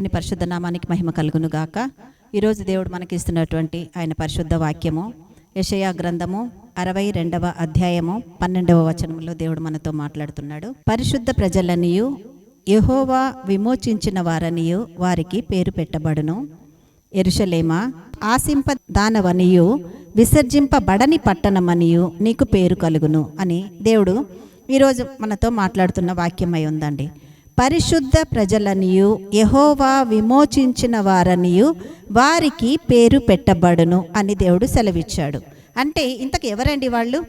దేవుని పరిశుద్ధ నామానికి మహిమ కలుగును గాక ఈరోజు దేవుడు మనకి ఇస్తున్నటువంటి ఆయన పరిశుద్ధ వాక్యము యషయా గ్రంథము అరవై రెండవ అధ్యాయము పన్నెండవ వచనంలో దేవుడు మనతో మాట్లాడుతున్నాడు. పరిశుద్ధ ప్రజలనియు యహోవా విమోచించిన వారనియు వారికి పేరు పెట్టబడును. ఎరుషలేమా ఆశింప దానవనియు విసర్జింపబడని పట్టణమనియు నీకు పేరు కలుగును అని దేవుడు ఈరోజు మనతో మాట్లాడుతున్న వాక్యమై ఉందండి. పరిశుద్ధ ప్రజలనియు యహోవా విమోచించిన వారనియు వారికి పేరు పెట్టబడును అని దేవుడు సెలవిచ్చాడు. అంటే ఇంతకు ఎవరండి వాళ్ళు?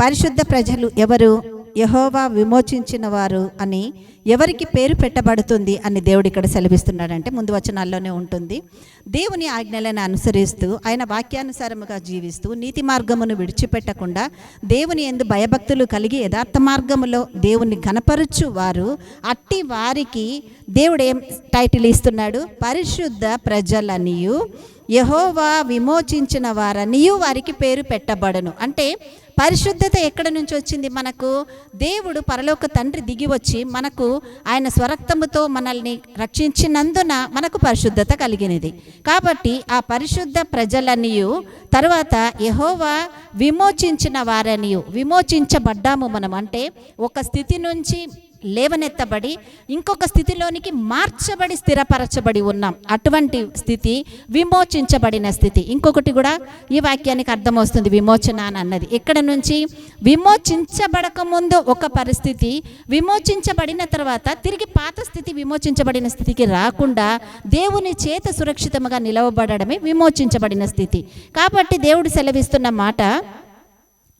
పరిశుద్ధ ప్రజలు ఎవరు? యహోవా విమోచించిన వారు అని ఎవరికి పేరు పెట్టబడుతుంది అని దేవుడు ఇక్కడ సెలవిస్తున్నాడంటే ముందు వచనాల్లోనే ఉంటుంది. దేవుని ఆజ్ఞలను అనుసరిస్తూ ఆయన వాక్యానుసారముగా జీవిస్తూ నీతి మార్గమును విడిచిపెట్టకుండా దేవుని ఎందు భయభక్తులు కలిగి యథార్థ మార్గములో దేవుని కనపరుచు వారు అట్టి వారికి దేవుడు ఏం టైటిల్ ఇస్తున్నాడు? పరిశుద్ధ ప్రజలనియు. యహోవా విమోచించిన వారనియు వారికి పేరు పెట్టబడను. అంటే పరిశుద్ధత ఎక్కడ నుంచి వచ్చింది? మనకు దేవుడు పరలోక తండ్రి దిగి వచ్చి మనకు ఆయన స్వరక్తముతో మనల్ని రక్షించినందున మనకు పరిశుద్ధత కలిగినది. కాబట్టి ఆ పరిశుద్ధ ప్రజలనియు తర్వాత యహోవా విమోచించిన వారనియు విమోచించబడ్డాము మనం. అంటే ఒక స్థితి నుంచి లేవనెత్తబడి ఇంకొక స్థితిలోనికి మార్చబడి స్థిరపరచబడి ఉన్నాం. అటువంటి స్థితి విమోచించబడిన స్థితి. ఇంకొకటి కూడా ఈ వాక్యానికి అర్థమవుతుంది విమోచన అని అన్నది. ఇక్కడ నుంచి? విమోచించబడక ముందు ఒక పరిస్థితి విమోచించబడిన తర్వాత తిరిగి పాత స్థితి విమోచించబడిన స్థితికి రాకుండా దేవుని చేత సురక్షితముగా నిలవబడమే విమోచించబడిన స్థితి. కాబట్టి దేవుడు సెలవిస్తున్న మాట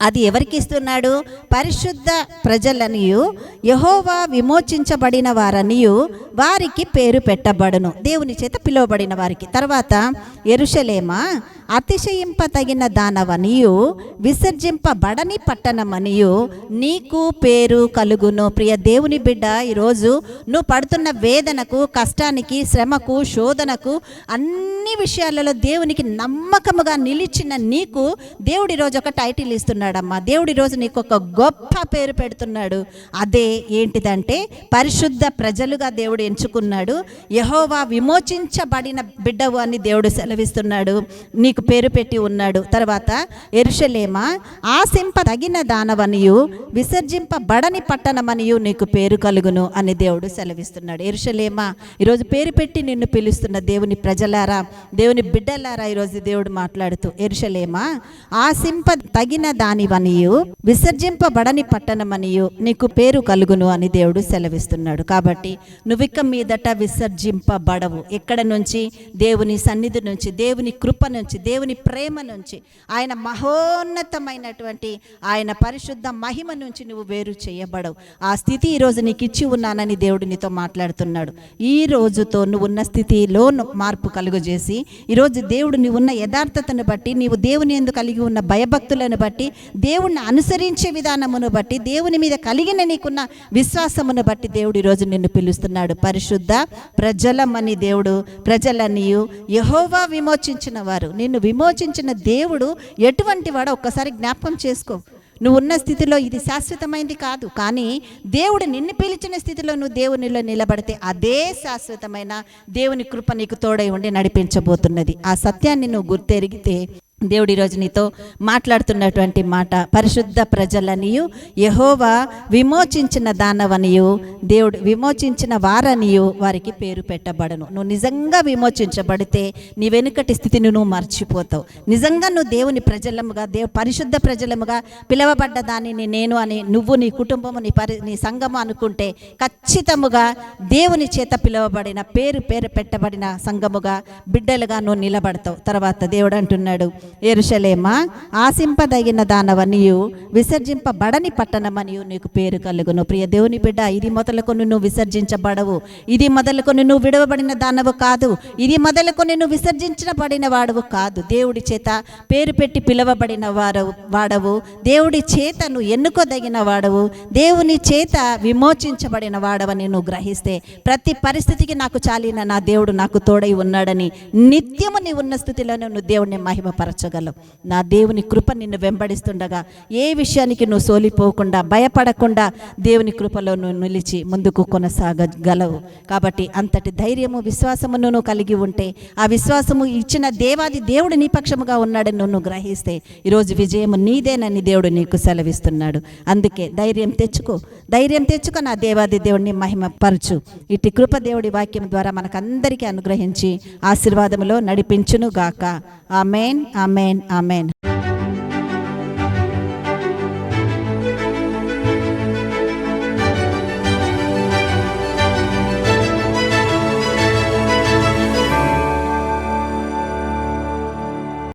అది ఎవరికి ఇస్తున్నాడు? పరిశుద్ధ ప్రజలనియు యహోవా విమోచించబడిన వారనియు వారికి పేరు పెట్టబడును. దేవుని చేత పిలువబడిన వారికి. తర్వాత ఎరుషలేమా? అతిశయింపతగిన దానవనియు విసర్జింపబడని పట్టణమనియు నీకు పేరు కలుగును. ప్రియ దేవుని బిడ్డ ఈరోజు నువ్వు పడుతున్న వేదనకు కష్టానికి శ్రమకు శోధనకు అన్ని విషయాలలో దేవునికి నమ్మకముగా నిలిచిన నీకు దేవుడి రోజు ఒక టైటిల్ ఇస్తున్నాడమ్మా. దేవుడి రోజు నీకు ఒక గొప్ప పేరు పెడుతున్నాడు. అదే ఏంటిదంటే పరిశుద్ధ ప్రజలుగా దేవుడు ఎంచుకున్నాడు. యహోవా విమోచించబడిన బిడ్డవు అని దేవుడు సెలవిస్తున్నాడు. నీకు పేరు పెట్టి ఉన్నాడు. తర్వాత ఎరుషలేమ ఆశింప తగిన దానవనియు విసర్జింపబడని పట్టణమనియు నీకు పేరు కలుగును అని దేవుడు సెలవిస్తున్నాడు. ఎరుషలేమ ఈరోజు పేరు పెట్టి నిన్ను పిలుస్తున్న దేవుని ప్రజలారా దేవుని బిడ్డలారా ఈరోజు దేవుడు మాట్లాడుతూ ఎరుషలేమా ఆశింప తగిన దానివనియు విసర్జింపబడని పట్టణమనియు నీకు పేరు కలుగును అని దేవుడు సెలవిస్తున్నాడు. కాబట్టి నువ్విక మీదట విసర్జింపబడవు. ఎక్కడ నుంచి? దేవుని సన్నిధి నుంచి దేవుని కృప నుంచి దేవుని ప్రేమ నుంచి ఆయన మహోన్నతమైనటువంటి ఆయన పరిశుద్ధ మహిమ నుంచి నువ్వు వేరు చేయబడవు. ఆ స్థితి ఈరోజు నీకు ఇచ్చి ఉన్నానని దేవుడు నీతో మాట్లాడుతున్నాడు. ఈ రోజుతో నువ్వు ఉన్న స్థితిలో మార్పు కలుగజేసి ఈరోజు దేవుడు నీవు ఉన్న యథార్థతను బట్టి నీవు దేవుని ఎందు కలిగి ఉన్న భయభక్తులను బట్టి దేవుణ్ణి అనుసరించే విధానమును బట్టి దేవుని మీద కలిగిన నీకున్న విశ్వాసమును బట్టి దేవుడు ఈరోజు నిన్ను పిలుస్తున్నాడు. పరిశుద్ధ ప్రజలమని దేవుడు ప్రజలనియు యహోవా విమోచించిన వారు. నిన్ను విమోచించిన దేవుడు ఎటువంటి వాడో ఒక్కసారి జ్ఞాపకం చేసుకో. నువ్వు ఉన్న స్థితిలో ఇది శాశ్వతమైంది కాదు కానీ దేవుడు నిన్ను పిలిచిన స్థితిలో నువ్వు దేవునిలో నిలబడితే అదే శాశ్వతమైన దేవుని కృప నీకు తోడై ఉండి నడిపించబోతున్నది. ఆ సత్యాన్ని నువ్వు గుర్తెరిగితే దేవుడి ఈరోజు నీతో మాట్లాడుతున్నటువంటి మాట పరిశుద్ధ ప్రజలనియు యహోవా విమోచించిన దానవనియు దేవుడు విమోచించిన వారనియు వారికి పేరు పెట్టబడను. నువ్వు నిజంగా విమోచించబడితే నీ వెనుకటి స్థితిని నువ్వు మర్చిపోతావు. నిజంగా నువ్వు దేవుని ప్రజలముగా దేవు పరిశుద్ధ ప్రజలముగా పిలవబడ్డ దానిని నేను అని నువ్వు నీ కుటుంబము నీ పరి నీ సంఘము అనుకుంటే ఖచ్చితముగా దేవుని చేత పిలువబడిన పేరు పేరు పెట్టబడిన సంఘముగా బిడ్డలుగా నువ్వు నిలబడతావు. తర్వాత దేవుడు అంటున్నాడు ఎరుషలేమా? ఆశింపదగిన దానవనియు విసర్జింపబడని పట్టణమనియు నీకు పేరు కలుగును. ప్రియ దేవుని బిడ్డ ఇది మొదలుకొని నువ్వు విసర్జించబడవు. ఇది మొదలుకొని నువ్వు విడవబడిన దానవు కాదు. ఇది మొదలుకొని నువ్వు విసర్జించబడిన వాడవు కాదు. దేవుడి చేత పేరు పెట్టి పిలవబడిన వాడవు వాడవు. దేవుడి చేత నువ్వు ఎన్నుకోదగిన వాడవు. దేవుని చేత విమోచించబడిన వాడవని నువ్వు గ్రహిస్తే ప్రతి పరిస్థితికి నాకు చాలిన నా దేవుడు నాకు తోడై ఉన్నాడని నిత్యము నీ ఉన్న స్థితిలోనే నువ్వు దేవుడిని మహిమపరచు. బలపరచగలవు నా దేవుని కృప నిన్ను వెంబడిస్తుండగా ఏ విషయానికి నువ్వు సోలిపోకుండా భయపడకుండా దేవుని కృపలో నువ్వు నిలిచి ముందుకు కొనసాగగలవు. కాబట్టి అంతటి ధైర్యము విశ్వాసమును నువ్వు కలిగి ఉంటే ఆ విశ్వాసము ఇచ్చిన దేవాది దేవుడు నీ పక్షముగా ఉన్నాడని నువ్వు గ్రహిస్తే ఈరోజు విజయము నీదేనని దేవుడు నీకు సెలవిస్తున్నాడు. అందుకే ధైర్యం తెచ్చుకో. ధైర్యం తెచ్చుకో నా దేవాది దేవుడిని మహిమపరచు. ఇటు కృప దేవుడి వాక్యం ద్వారా మనకందరికీ అనుగ్రహించి ఆశీర్వాదములో నడిపించును గాక ఆమెన్ ఆమెన్ ఆమెన్